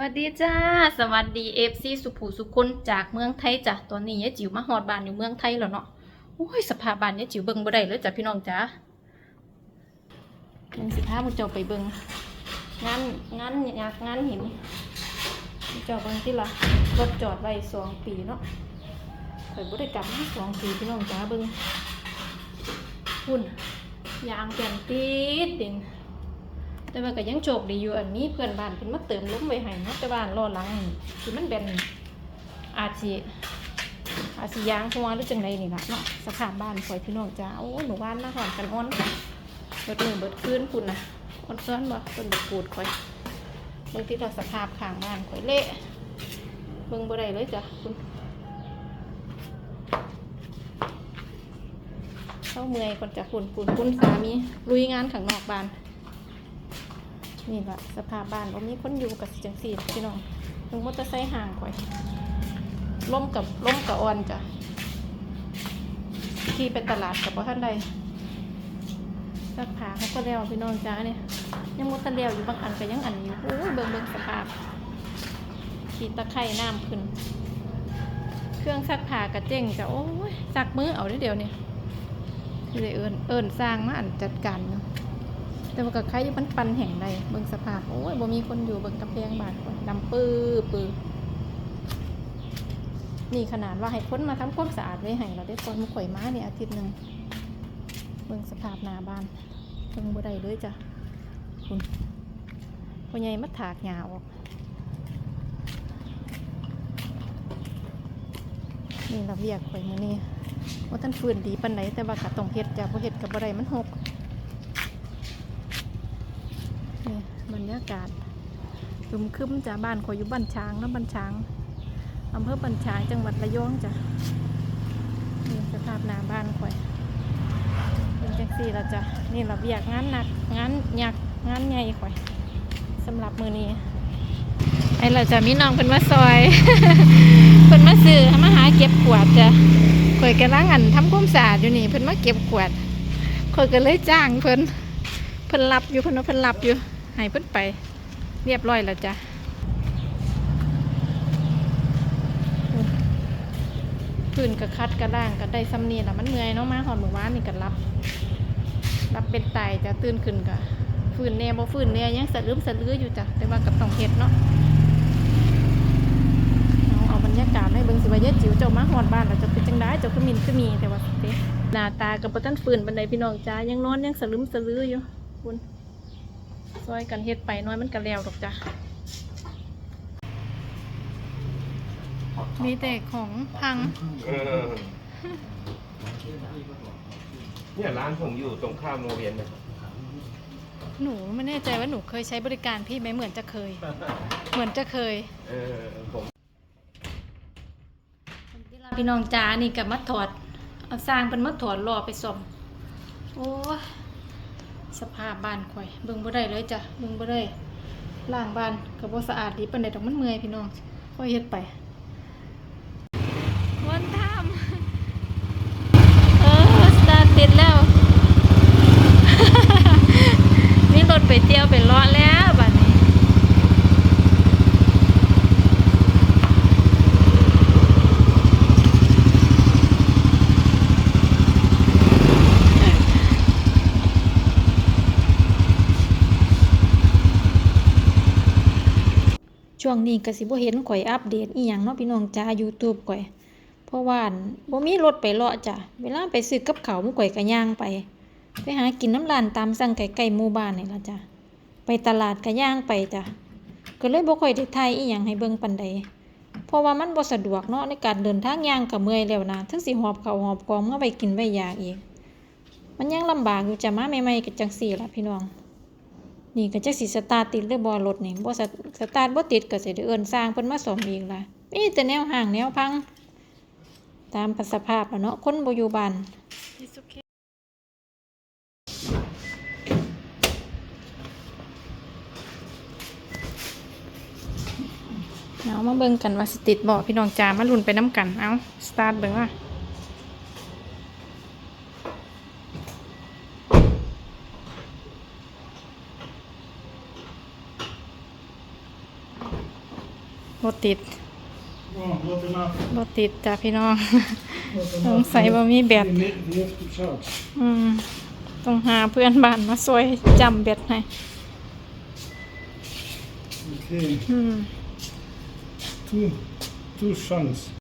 วัสดีจ้า สวัสดีเอฟซีสุภูสุคนจากเมืองไทยจ้ะตอนนี้ยายจิ๋วมาฮอดบานอยู่เมืองไทยแล้วเนาะโอ้ยสภาพบานยายจิ๋วเบิ่งบ่ได้เลยจ้ะพี่น้องจ้าเบิ่งสิพามุเจ้าไปเบิ่งงานงานอยากงานเห็นมุเจ้าเบิ่งที่ละรถจอดไว้สองปีเนาะข่อยบ่ได้กลับมาสองปีพี่น้องจ้าเบิ่งหุ่นยางเปลี่นติดดิน แต่ว่าก็ยังโชคดีอยู่อันนี้เพื่อนบ้านเพิ่นมาเติมล้มไว้ให้นาะแต่บ้านรอหลังคือมันแบนอาจสิอาจสิยางหัวหรือจังไดนี่ล่ะเนาะสภาพบ้านข่อยพี่น้องจ้าโอ้หนูบ้านมาหอนกันอ้อนเบิดมือเบิดคืนพุ่นะอ้อนซ้อนบ่เพิ่นบ่กูดข่อยเบิ่งที่เราสภาพข้างบ้านข่อยเละเบิ่งบ่ได้เลยจ้ะคุณเข้าเมื่อยก่อนจ้ะคุณคุณคุณสามีลุยงานข้างนอกบ้าน นี่แหละสภาพบ้านว่ามีคนอยู่กับจังสี่พี่น้องถึงมอเตอร์ไซค์ห่างก่อยล่มกับล่มกับออนจ้ะขี่ไปตลาดกับพ่ท่านใดสักผาเขาก็เลี้ยวพี่น้องจ้าเนี่ยยังมดตะเลี้ยวอยู่บางอันก็ยังอันอยู่โอ้ยเบิ่งเบิ่งสภาพขี่ตะไคร่น้ำขึ้น เครื่องซักผ้ากระเจ้งจ้ะโอ้ยซักมือเอาได้เดียวเนี่ยเลยเอิญเอิญสร้างมาอันจัดการเนาะ แต่ว่ากับใครอยู่มันปันแห่งใดเบิ่งสภาพ โอ้ยบ่มีคนอยู่เบิ่งกำแพงบานคนดำปื้อปื้อนี่ขนาดว่าให้คนมาทำความสะอาดไว้ให้เราได้คนมาข่อยม้าเนี่ยอาทิตย์หนึ่งเบิ่งสภาพหน้าบ้านเบิ่งบ่ได้เลยจ้ะคุณพ่อใหญ่มาถากหญ้าออกนี่เราเรียกข่อยมื้อนี้ว่าท่านฟื้นดีปานไหนแต่ว่าก็ต้องเฮ็ดจ้ะบ่เฮ็ดก็บ่ได้มันหก นี่บรรยากาศคึมคึมจ้ะบ้านขอยอยู่บ้านช้างแล้วบ้านช้างอำเภอบ้านช้างจังหวัดระยองจ้ะนี่สภาพหน้าบ้านข่อยเป็นจังสี่แล้วจ้ะนี่เราเบียกงานหนักงานหยักงานใหญ่ข่อยสำหรับมือนี้ไอเราจะมีน้องเพิ่นมาซอยเพิ่นมาซื้อมาหาเก็บขวดจ้ะข่อยกำลังอันทำความสะอาดอยู่นี่เพิ่นมาเก็บขวดข่อยก็เลยจ้างเพิ่นเพิ่นรับอยู่เพิ่นว่าเพิ่นรับอยู่ ให้เพิ่นไปเรียบร้อยแล้วจ้ะพื้นกระคัดกระด้างก็ได้ซ้ำนี่ละมันเมื่อยเนาะมาหอนหมู่บ้านนี่ก็รับ รับเป็นไตจะตื่นขึ้นก็ฟื้นแน่บ่ฟื้นแน่ยังสะลืมสะลืออยู่จ้ะแต่ว่ากับต้องเฮ็ดเนาะเอาเอาบรรยากาศให้เบิ่งสิว่าเยอะจิ๋วเจ้ามาฮอดบ้านแล้วจะเป็นจังได๋เจ้าคือมินคือมีแต่ว่าเด้หน้าตาก็บ่ทันฟื้นปานใดพี่น้องจ้ายังนอนยังสะลืมสะลืออยู่คุณ ซอยกันเฮ็ดไปน้อยมันก็แล้วดอกจ้ะมีแต่ของพัง เออเนี่ยร้านผมอยู่ตรงข้ามโรงเรียนเนยหนูไม่แน่ใจว่าหนูเคยใช้บริการพี่ไหมเหมือนจะเคย เหมือนจะเคย เออผมพี่น้องจ้านี่กับมาถอด เอาสร้างเป็นมาถอดรอไปซ่อมโอ้ย สภาพบ้านข่อยเบิ่งบ่ได้เลยจ้ะเบิ่งบ่ได้ล่างบ้านก็บ่สะอาดดีปานใดดอกมันเมื่อยพี่น้องค่อยเฮ็ดไปวันทำเออสตาร์ทติดแล้ว มีรถไปเที่ยวไปเลาะแล้วบัดนี้ ช่วงนี้ก็สิบ่เห็นข่อยอัปเดตอีหยังเนาะพี่น้องจ้า YouTube ข่อย เพราะว่าบ่มีรถไปเลาะจ้ะ เวลาไปซื้อกับข้าวหมู่ข่อยก็ย่างไป ไปหากินน้ำร้านตามสั่งไก่ๆหมู่บ้านนี่ล่ะจ้ะ ไปตลาดก็ย่างไปจ้ะ ก็เลยบ่ค่อยได้ถ่ายอีหยังให้เบิ่งปานใดเพราะว่ามันบ่สะดวกเนาะในการเดินทางย่างก็เมื่อยแล้วนะทั้งสิหอบข้าวหอบของมาไว้กินไว้ยาอีก มันยังลำบากอยู่จ้ะมาใหม่ๆก็จังซี่ล่ะพี่น้อง นี่ก็จักสิสตาร์ติดหรือบ่รถนี่บ่สตสตาร์ทบ่ติดก็สิได้เอิ้นสร้างเพิ่นมาซ่อมอีกล่ะมีแต่แนวห่างแนวพัง ตามสภาพอะเนาะคนบ่อยู่บ้านเอามาเบิ่งกันว่าสิติดบ่พี่น้องจามาลุ้นไปน้ำกัน เอาสตาร์ทเบิ่งว่า บ่ติด Oh, not enough. บ่ติดจ้ะพี่น้อง Not สง enough. สัยบ่มีแบต We need- we have to charge. อืมต้องหาเพื่อนบ้านมาช่วยจำแบตให้ Okay. อืม Two, two chunks.